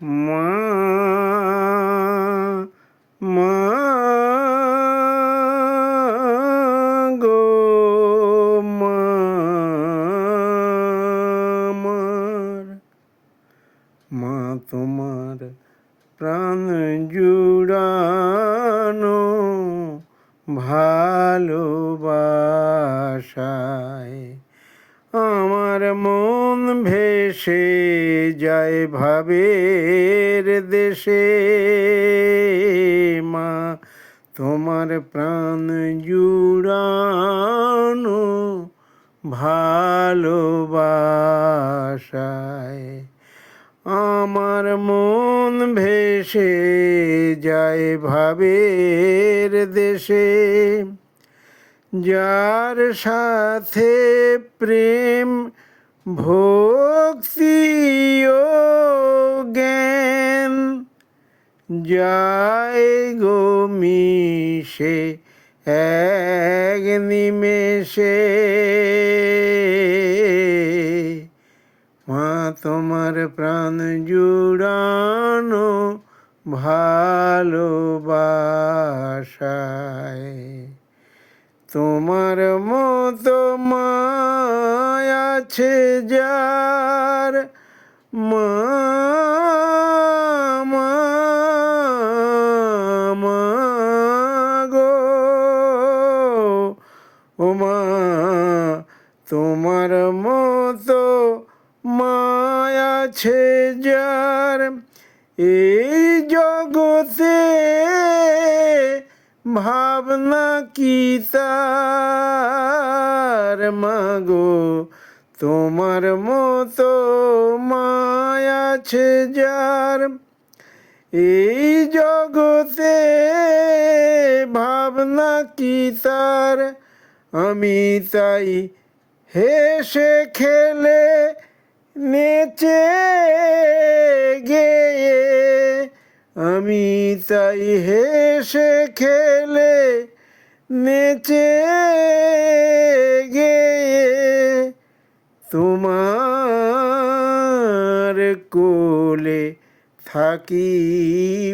মা মা গো মা আমার মা তোমার প্রাণ জুড়ানো ভালোবাসায়। আমার মন ভেসে যায় ভাবের দেশে। মা, তোমার প্রাণ জুড়ানো ভালোবাসায়। আমার মন ভেসে যায় ভাবের দেশে। যার সাথে প্রেম ভক্তি ও জ্ঞান, যায় গো মিশে এক নিমেষে। মা, তোমার প্রাণ জুড়ানো ভালোবাসায়। তোমার মতো আছে যার মা গো। ও মা তোমার মতো মায় আছে ভাবনা কি তার মাগো? তোমার মতো মায় আছে যার। এই জগতে ভাবনা কি তার? আমি তাই হেসে খেলে নেচে গেয়ে আমি তাই হেসে খেলে নেচে গে তোমার কোলে থাকি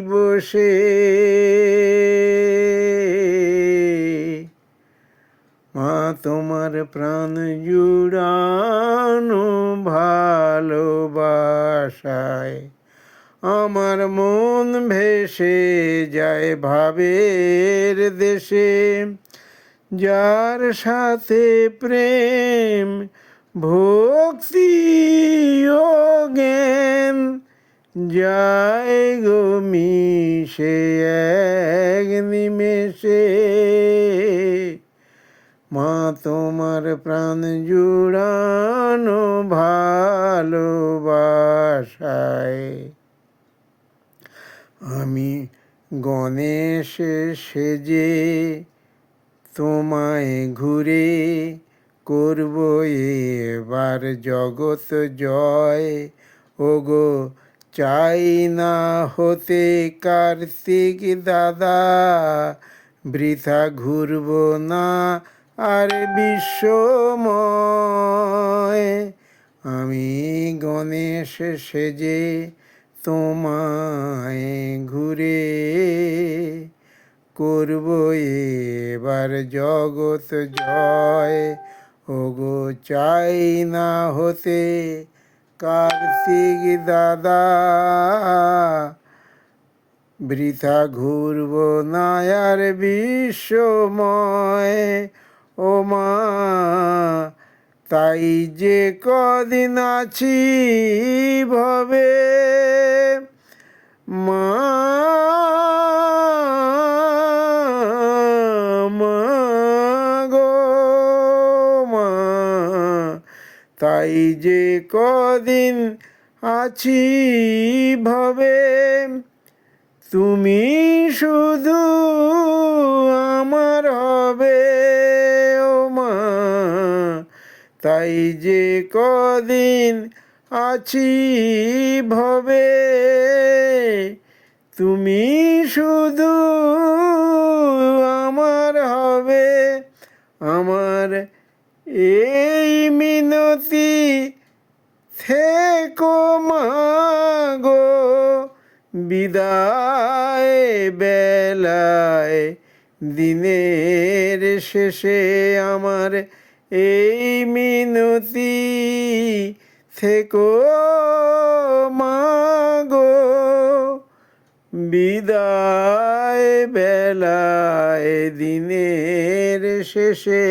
বসে। মা, তোমার প্রাণ জুড়ানো ভালোবাসায় আমার মন ভেসে যায় ভাবের দেশে। যার সাথে প্রেম, ভক্তি জ্ঞান, যায় গো মিশে এক নিমেষে। মা, তোমার প্রাণ জুড়ানো ভালোবাসায় আমি গণেশ সেজে তোমায় ঘুরে করব এবার জগৎ জয়। ওগো, চাই না হতে কার্তিক দাদা, বৃথা ঘুরব না আর বিশ্বময়। আমি গণেশ সেজে তোমায় ঘুরে করব এবার জগৎ জয়। ওগো চাই না হতে কার্তিক দাদা, বৃথা ঘুরব নায়ার বিশ্বময়। ও মা তাই যে কদিন আছি ভবে, মা গো, মা। তাই যে কদিন আছি ভবে, তুমি শুধু তাই যে কদিন আছি ভবে, তুমি শুধু আমার হবে। আমার এই মিনতি থেকো মাগো, বিদায় বেলায়, দিনের শেষে আমার এই মিনতি থেকো মাগো, বিদায় বেলায় দিনের শেষে।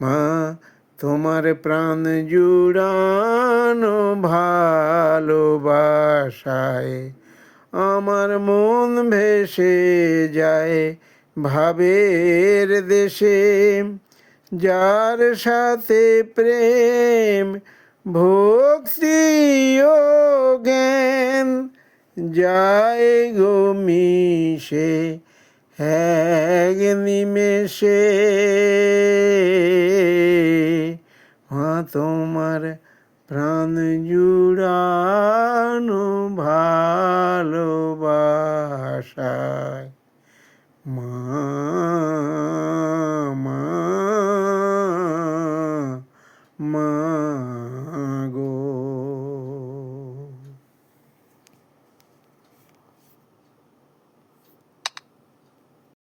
মা, তোমার প্রাণ জুড়ানো ভালোবাসায় আমার মন ভেসে যায়। ভাবের দেশে, যার সাথে প্রেম, ভক্তি ও জ্ঞান যায় গো মিশে, এক নিমেষে। মা তোমার প্রাণ জুড়ানো ভালো মা